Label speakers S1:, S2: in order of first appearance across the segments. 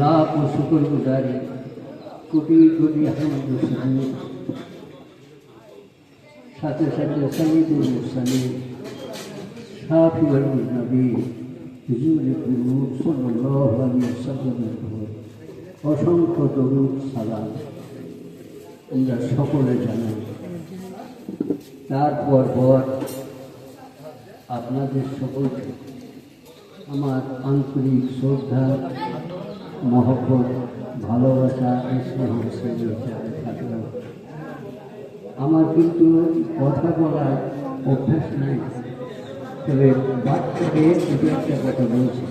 S1: লাখ ও শুকর গুজারি কোটি কোটি আহমদ সাথে সাথে সঈদুল মুসানি শাফিউল নবী, হুজুর নূর সাল্লাল্লাহু আলাইহি ওয়াসাল্লামের উপর অসংখ্য দরুদ সালাম। আমরা সকলে জানাই তারপর পর আপনাদের সকলকে আমার আন্তরিক শ্রদ্ধা, মহব্বত, ভালোবাসা স্নেহ থাকল আমার কিন্তু কথা বলার অভ্যাস নাই, তবে বাদ থেকে দুটো একটা কথা বলছি।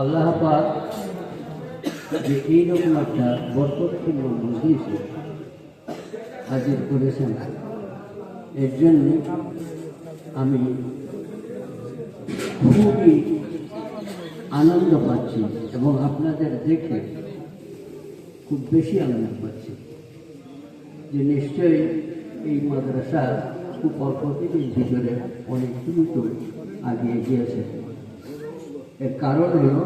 S1: আল্লাহ যে এইরকম একটা বরকতপূর্ণ মজলিসে হাজির করেছেন। এর জন্য আমি খুবই আনন্দ পাচ্ছি এবং আপনাদের দেখে খুব বেশি আনন্দ পাচ্ছি যে নিশ্চয়ই এই মাদ্রাসা খুব অল্প দিনের ভিতরে অনেক দ্রুত আগিয়ে গিয়েছে। এর কারণ হল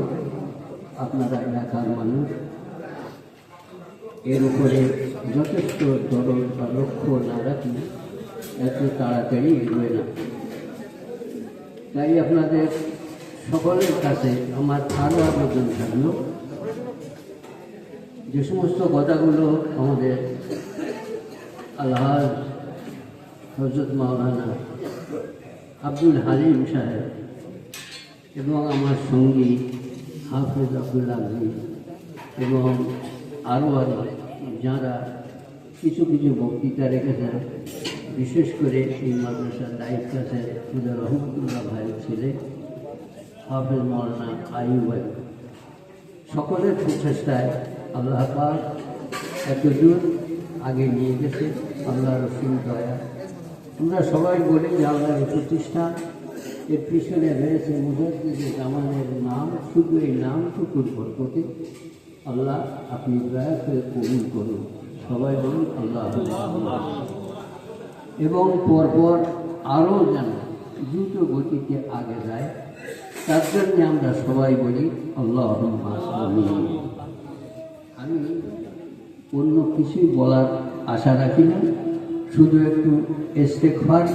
S1: আপনারা এলাকার মানুষ। এর উপরে যথেষ্ট দরদ বা লক্ষ্য না রাখলে এত তাড়াতাড়ি এগোয় না। তাই আপনাদের সকলের কাছে আমার আরও আবেদন থাকল। যে সমস্ত কথাগুলো আমাদের আল্লাহ হজরত মাওলানা আব্দুল হালিম সাহেব এবং আমার সঙ্গী হাফেজ আব্দুল আজিজ এবং আরও আরও যারা কিছু কিছু বক্তৃতা রেখেছেন বিশেষ করে এই মাদ্রাসার দায়িত্ব আছেন খুদা রহমতুল্লাহ ভাইয়ের ছেলে হাফেজ মৌলানা ভাই। সকলের প্রচেষ্টায় আল্লাহ পাক এতদূর আগে নিয়ে গেছে, আল্লাহ রসুল দয়া। আমরা সবাই বলি যে আল্লাহর এই প্রতিষ্ঠান এর পিছনে রয়েছে মুজাদ্দিদে জামানের নাম, শুধু এই নামটুকুর বরকতে আল্লাহ আপনি দয়া করে কবুল করুন। সবাই বলুন, আল্লাহ এবং পরপর আরও যেন দ্রুত গতিতে আগে যায়, তার জন্য আমরা সবাই বলি আল্লাহ আমি অন্য কিছুই বলার আশা রাখি না, শুধু একটু ইস্তেকফার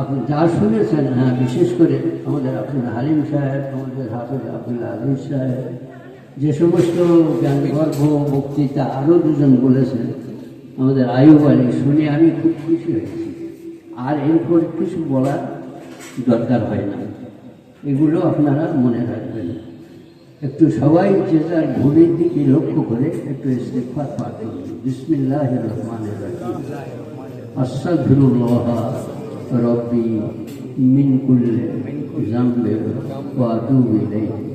S1: আপনি যা শুনেছেন হ্যাঁ বিশেষ করে আমাদের আব্দুল হালিম সাহেব, আমাদের হাফিজ আব্দুল আজিজ সাহেব, যে সমস্ত জ্ঞানগর্ভ বক্তৃতা আরও দুজন বলেছেন আমাদের আয়ু আলী শুনে আমি খুব খুশি হয়েছি। আর এরপর কিছু বলার দরকার হয় না। এগুলো আপনারা মনে রাখবেন। একটু সবাই যে যার ঘুরের দিকে লক্ষ্য করে একটু ইস্তেকফার পাঠ বিসমিল্লাহ রহমান রাহিম। আস্তাগফিরুল্লাহ রব্বি মিন কুল্লি জামবে ওয়া আতুবু ইলাইহি।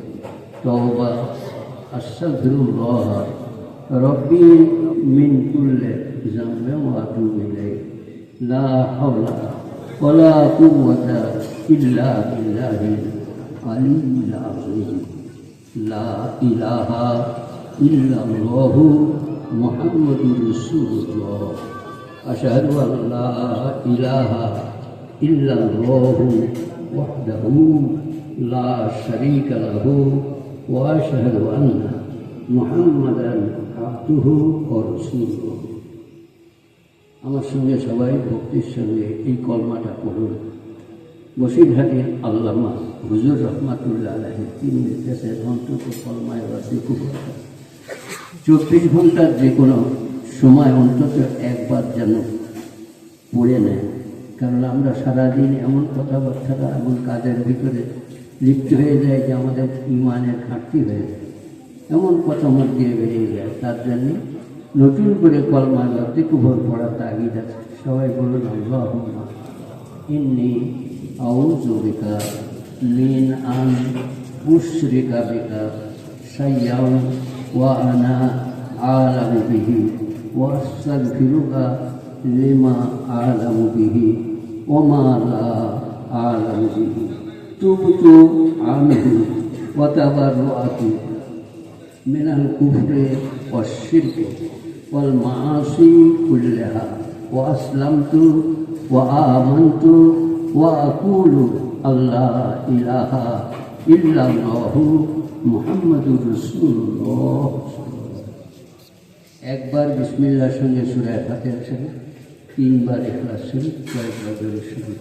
S1: তওবা। আস্তাগফিরুল্লাহ রব্বি মিন কুল্লি জামবে ওয়া আতুবু ইলাইহি লা হাওলা ওয়ালা কুওয়াতা ইল্লা বিল্লাহিল আলিয়্যিল আযীম লা ইলাহা ইল্লাল্লাহু মুহাম্মাদুর রাসূলুল্লাহ আশহাদু আল লা ইলাহা ইল্লাল্লাহু ওয়াহদাহু লা শারীকা লাহু ওয়া আশহাদু আন্না মুহাম্মাদান আবদুহু ওয়া রাসূলুহু আমার সঙ্গে সবাই ভক্তির সঙ্গে এই কলমাটা পড়ুন। বসিরহাটের আল্লামা হুজুর রহমাতুল্লাহ আলহী তিনি দেশের অন্তত কলমায় রাজিকু চব্বিশ ঘণ্টার যে কোনো সময় অন্তত একবার যেন পড়ে নেয়। কারণ আমরা সারাদিন এমন কথাবার্তা এমন কাজের ভিতরে লিপ্ত হয়ে যায় যে আমাদের ইমানের ঘাটতি হয়ে যায়। এমন কথা মত দিয়ে বেরিয়ে যায়। তার জন্যে নতুন করে কলমা লব্ধে কুবর পড়ার তাগিদ আছে। সবাই বলুন আল্লাহ ইন্নি আউজুবিকা মিন আন উশরিকা বিকা সাইয়াউ ওয়া আনা আলামু বিহি ওয়াস্তাগফিরুকা লিমা আলামু বিহি ওমা লা আলামু বিহি। তুবতু আনহু ওয়া তাবাররাতু আতু মেনাল ওয়াশ শিরকি। والمعاصي كلها وأسلمت وآمنت وأقول الله إله إلا الله محمد رسول الله একবার বিসমিল্লার সঙ্গে সুরায় ফাতে আছেন তিনবার এখলাস শরীফ কয়েকবার দরুদ শরীফ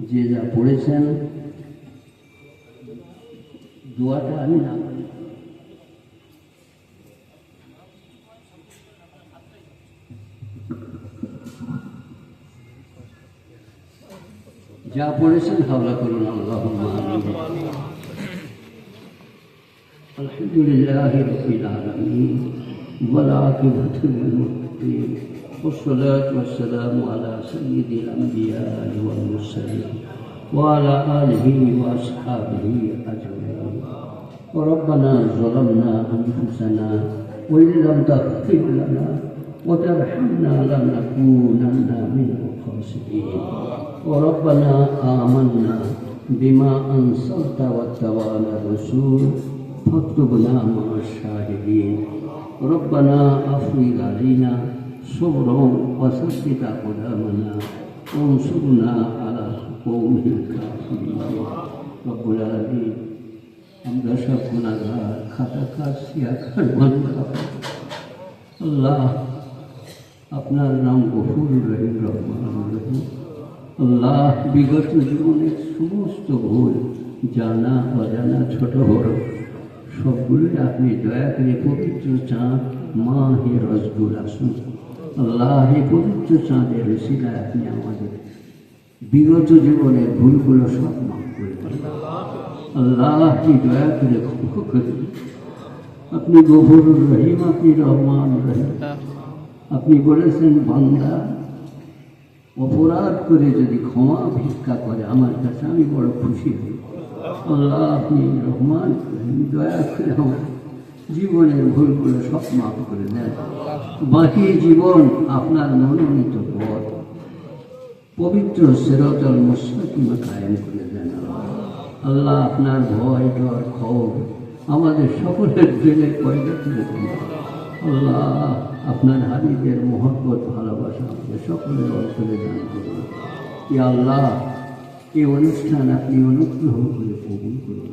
S1: যে যা পড়েছেন দোয়াটা আমি না করি যা পড়েছেন হাওলা করুন আল্লাহ الحمد لله رب العالمين والعاقبة للمتقين والصلاة والسلام على سيد الأنبياء والمرسلين وعلى آله وأصحابه أجمعين. وربنا ظلمنا أنفسنا وإن لم تغفر لنا وترحمنا لنكونن من الخاسرين. وربنا آمنا بما أنزلت واتبعنا الرسول فاكتبنا مع الشاهدين. ربنا أفرغ علينا صبرا وثبت أقدامنا وانصرنا على القوم الكافرين رب العالمين আমরা সব গুণাগার খাতা কাজ শিয়াখার আল্লাহ আপনার নাম গফুর রহিম রহমান রহিম আল্লাহ বিগত জীবনের সমস্ত ভুল জানা অজানা ছোট বড় সবগুলোই আপনি দয়া করে পবিত্র চাঁদ মা হে রসগুল আসুন আল্লাহ পবিত্র চাঁদের রসিলায় আপনি আমাদের বিগত জীবনের ভুলগুলো সব মাফ করে আল্লাহ আপনি দয়া করে ক্ষমা করে। আপনি গফুরুর রহিম, আপনি রহমান রহিম। আপনি বলেছেন, বান্দা, অপরাধ করে যদি ক্ষমা ভিক্ষা করে, আমার কাছে আমি বড় খুশি হই আল্লাহ আপনি রহমান রহিম দয়া করে আমার জীবনের ভুলগুলো সব মাফ করে দেন। বাকি জীবন আপনার মনোনীত পথ। পবিত্র সেরতল মুসলিমা কায়েম করে দেন। আল্লাহ আপনার ভয়, ডর খবর আমাদের সকলের দিলে পয়দা আল্লাহ আপনার হাবিবের মহব্বত, ভালোবাসা আমাদের সকলের অন্তরে দান করুন। আল্লাহ, এই অনুষ্ঠান আপনি অনুগ্রহ করে কবুল করুন।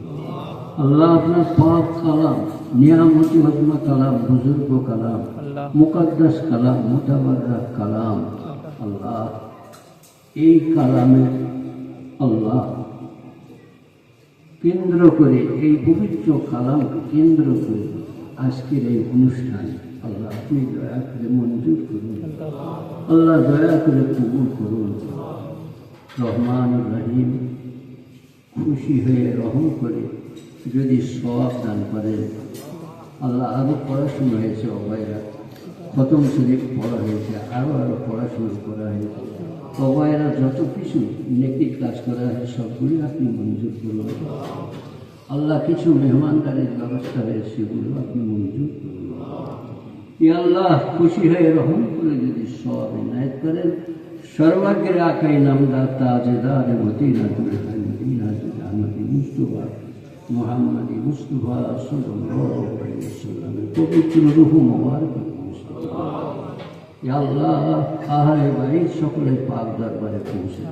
S1: আল্লাহ আপনার পাক কালাম নিয়ামতি হজমা কালাম বুজুর্গ কালাম মুকাদ্দাস কালাম মোতাবার্রাক কালাম। আল্লাহ এই কালামের আল্লাহ কেন্দ্র করে এই পবিত্র কালামকে কেন্দ্র করে আজকের এই অনুষ্ঠান। আল্লাহ আপনি দয়া করে মঞ্জুর করুন। আল্লাহ দয়া করে কবুল করুন। রহমান রহিম খুশি হয়ে রহম করে যদি সব দান করেন আল্লাহ আরও পড়াশুনো হয়েছে অবয়রা খতম শরীফ পড়া হয়েছে আরও আরও পড়াশুনো করা হয়েছে। অবয়রা যত কিছু নেকি কাজ করা হয়, সবগুলি আপনি মঞ্জুর করুন। আল্লাহ কিছু মেহমানদারির ব্যবস্থা হয়েছে, সেগুলো আপনি মঞ্জুর করুন। আল্লাহ খুশি হয়ে রহম করে যদি সব ইনায়ত করেন সর্বাগ্যের আকাই নামদার তাজেদার মদিনা করে মদিনা আহমদি মুস্তফা। মোহাম্মদ মুস্তফা পবিত্র রূহ মোবারক। মুস্তফা আল্লাহ আহলে বাইত সকলের পাক দরবারে পৌঁছে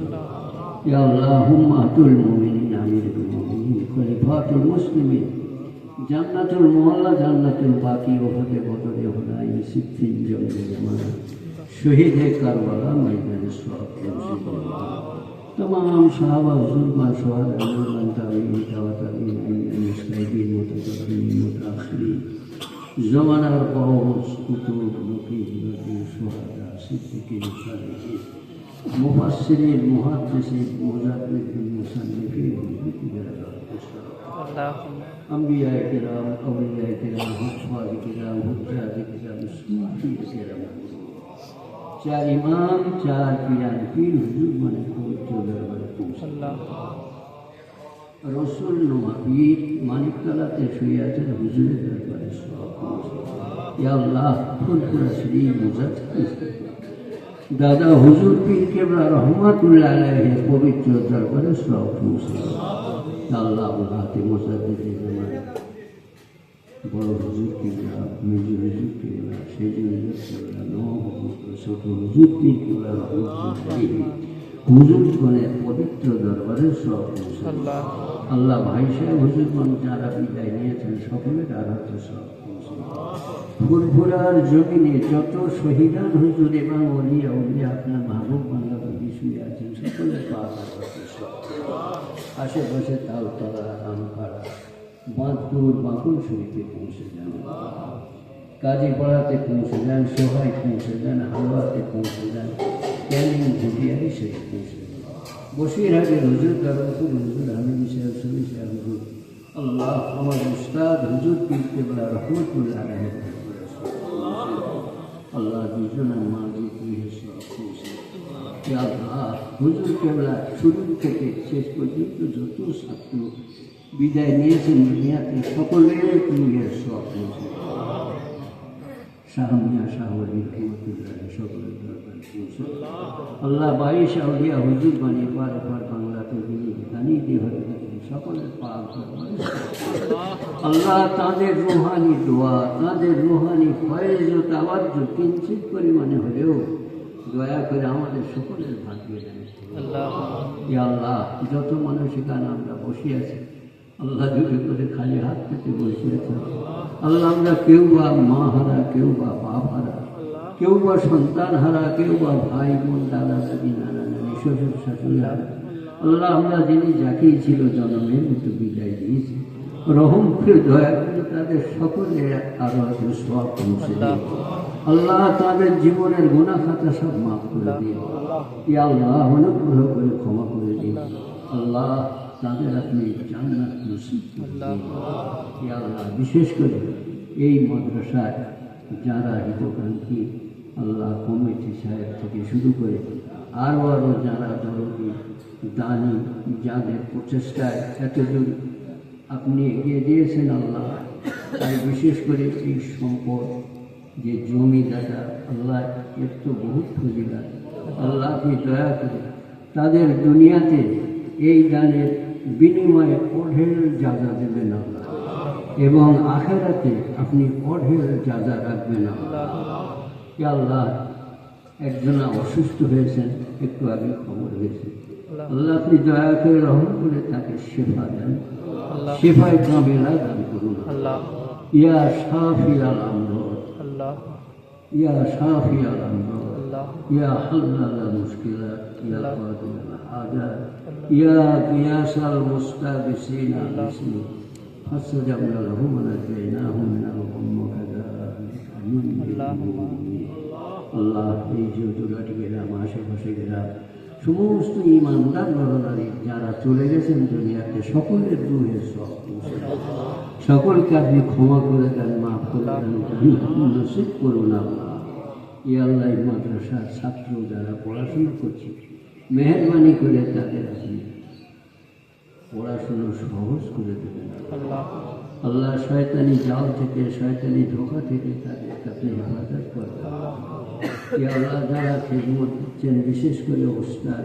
S1: দাও আল্লাহ হুম্মাতুল মুমিনিন, আমিরুল মুমিনিন, খলিফাতুল মুসলিমিন, জান্নাতুল মোহাল্লা, জান্নাতুল বাকি, ওহদে বদরে হোনাই সিদ্ধিন জঙ্গে জামানা শহীদ হে কারবালা, ময়দানে সব تمام صحابہ حضور کا سوال حضور من تعبین تواتعین عین مستعدین متقربین متاخرین. زمن ارقاؤ سکتور مقیم مقیم شہداء صدقین صالحین. مفسرین محدثین
S2: مزدقین
S1: مصنفین انبیاء کرام اولیاء کرام حفظ کرام حجاز کرام سکوتی کرام. চার ইমাম, চার পিয়ার পীর হুজুর মানে পবিত্র দরবারে
S2: পৌঁছাল্লাহ
S1: রসুল নবীর মানিকতলাতে শুয়ে আছেন হুজুরের দরবারে আল্লাহ ফুলপুরা শ্রী মুজাদ দাদা হুজুর পীর কেবলা রহমাতুল্লাহ আলাইহের পবিত্র দরবারে সব পৌঁছাল আল্লাহ হাতে মোসাদ্দিদের জমানা বড় হুজুর কিবলা মেজু হুজুর কিবলা সেজু হুজুর কিবলা নম হুজুর ছোট হুজুর কিবলা হুজুর করে পবিত্র দরবারে সব আল্লাহ ভাই সাহেব হুজুরগণ যারা বিদায় নিয়েছেন সকলের আরাধ্য সব ফুরফুরার জমিনে যত শহীদান হুজুর এবং অলিয়া অলিয়া আপনার মাহবুব বাংলা শুয়ে আছেন সকলের পা আশেপাশে তালতলা আমপাড়া বাঁধপুর বাঁকুড় শরীফে পৌঁছে যান কাজীপাড়াতে পৌঁছে যান সোহাই পৌঁছে যান হাওড়াতে পৌঁছে যান ক্যানিং ঝুটিয়ারি সেটা পৌঁছে যান বসিরহাটের হুজুর দারুল হুজুর হামিদ সাহেব সবি সাহেব হুজুর, আল্লাহ আমার উস্তাদ হুজুর পীর কেবলা রহমতুল্লাহ আল্লাহ দুজনের মাঝে পৌঁছে ইয়া আল্লাহ হুজুর কেবলা শুরু থেকে শেষ পর্যন্ত যত ছাত্র বিদায় নিয়েছেন দুনিয়াতে সকলের নিজের সব হয়েছে সকলের আল্লাহ বাই শাহরিয়া সকলের দোয়া। কিঞ্চিত পরিমাণে হলেও দয়া করে আমাদের সকলের ভাগ্যে আল্লাহ যত মানুষ এখানে আমরা বসে আছি আল্লাহ জুড়ে করে খালি হাত পেতে বসে আছে আল্লাহ আমরা কেউ বা মা হারা, কেউ বা বাপ হারা, কেউ বা সন্তান হারা, কেউ বা ভাই, বোন, দাদা, দাদি, নানা, নানি, শ্বশুর, শাশুড়ি হারা, আল্লাহ আমরা যিনি যাকেই ছিল জন্মের মতো বিদায় দিয়েছি। রহম করে দয়া করে তাদের সকলে আরও একটু সব পৌঁছে আল্লাহ তাদের জীবনের গুণা খাতা সব মাফ করে দিন ইয়া আল্লাহ, অনুগ্রহ করে ক্ষমা করে দিন আল্লাহ তাদের আপনি জান্নাত নসিব আল্লাহ। বিশেষ করে এই মাদ্রাসায় যারা হিতকাঙ্ক্ষী আল্লাহ কমিটি সাহেব থেকে শুরু করে আরও আরও যারা দরদি দানি যাদের প্রচেষ্টায় এতদূর আপনি এগিয়ে দিয়েছেন আল্লাহ তাই বিশেষ করে এই সম্পদ যে জমি দাদা আল্লাহ এর তো বহুত ফজিলা আল্লাহ আপনি দয়া করে তাদের দুনিয়াতে এই দানের বিনিময়ে অঢেল যাজা দেবেন আল্লাহ। এবং আখেরাতে আপনি অঢেল যাজা রাখবেন আল্লাহ। আল্লাহ একজন অসুস্থ হয়েছেন একটু আগে খবর হয়েছে। আল্লাহ আপনি দয়া করে রহম করে তাকে শেফা দেন। শেফায় না দান করুন। ইয়া সাফি আল
S2: আমর
S1: ইয়া সাফি আল
S2: আমর
S1: ইয়া হাল্লা মুশকিলা ইয়া আজাদ আল হাজাত ইয়া কিয়াস আল মুস্তাবিসিন আল ইসমি فاستجبنا له ونجيناه من الغم وكذلك ننجي المؤمنين আল্লাহ এই জুতুলাটি গেলাম আশেপাশে গেলাম সমস্ত ইমানদার নরনারী যারা চলে গেছেন দুনিয়াতে সকলের দুহের সব পৌঁছে দেন। সকলকে আপনি ক্ষমা করে দেন মাফ করে দেন জান্নাত নসিব করুন আল্লাহ ই আল্লাহ এই মাদ্রাসার ছাত্র যারা পড়াশোনা করছে মেহরবানি করে তাদের আপনি পড়াশুনো সহজ করে দেবেন আল্লাহ। শয়তানি জাল থেকে শয়তানি ধোকা থেকে তাদের আপনি হেফাজত করবেন। আল্লাহ। যারা খেদমত দিচ্ছেন বিশেষ করে ওস্তাদ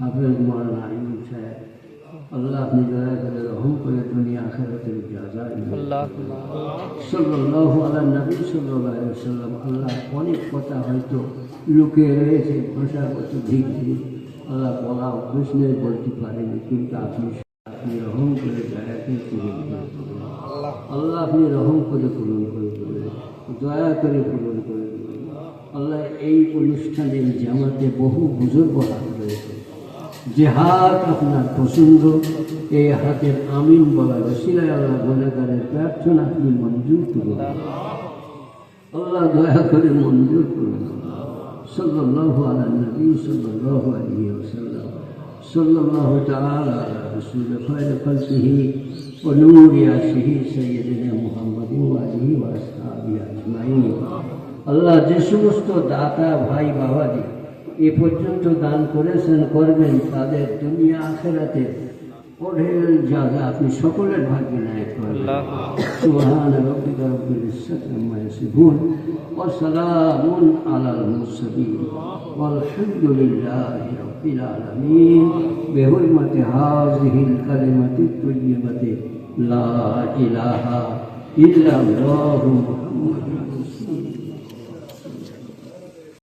S1: হাফেজ মৌলানা আইন সাহেব আল্লাহ আপনি দয়া করে রহম করে দুনিয়া আখেরাতের
S2: জাজায়
S1: সাল্লাহ আলা নবী সাল্লাহ আলাইহি আল্লাহ অনেক কথা হয়তো লুকিয়ে রয়েছে, ভাষাগত দিক দিয়ে আল্লাহ বলা নেই বলতে পারেনি কিন্তু আপনি আপনি রহম করে দয়াকে পূরণ করে আল্লাহ আপনি রহম করে পূরণ করে দয়া করে পূরণ করে আল্লাহ এই অনুষ্ঠানের জামাতে বহু বুজুর্গ হাত রয়েছে। যে হাত আপনার পছন্দ, এই হাতের আমিন বলা রসিলায় আল্লাহ গুণাগারের প্রার্থনা আপনি মঞ্জুর করুন। আল্লাহ দয়া করে মঞ্জুর করুন। সাল্লাল্লাহু আলা নবী সাল্লাল্লাহু আলাইহি ওয়াসাল্লাম সাল্লাল্লাহু তাআলা আলা রাসূল খায়র খালকিহি ওয়া নূরি আশিহি সাইয়্যিদিনা মুহাম্মাদিন ওয়া আলিহি ওয়া আসহাবিহি আজমাইন আল্লাহ যে সমস্ত দাতা ভাই বাবাজি এ পর্যন্ত দান করেছেন করবেন তাদের দুনিয়া আখেরাতে ওঢেল জায়গা আপনি সকলের ভাগ্যে
S2: নায়ক
S1: করেন সুবহান রব্বিকা রব্বিল ইজ্জাতি আম্মা ইয়াসিফুন ওয়া সালামুন আলাল মুরসালিন। ওয়ালহামদুলিল্লাহি রব্বিল আলামিন। বিহুরমতি হাযিহিল কালিমাতি তাইয়্যিবাতি লা ইলাহা ইল্লাল্লাহু মুহাম্মাদুর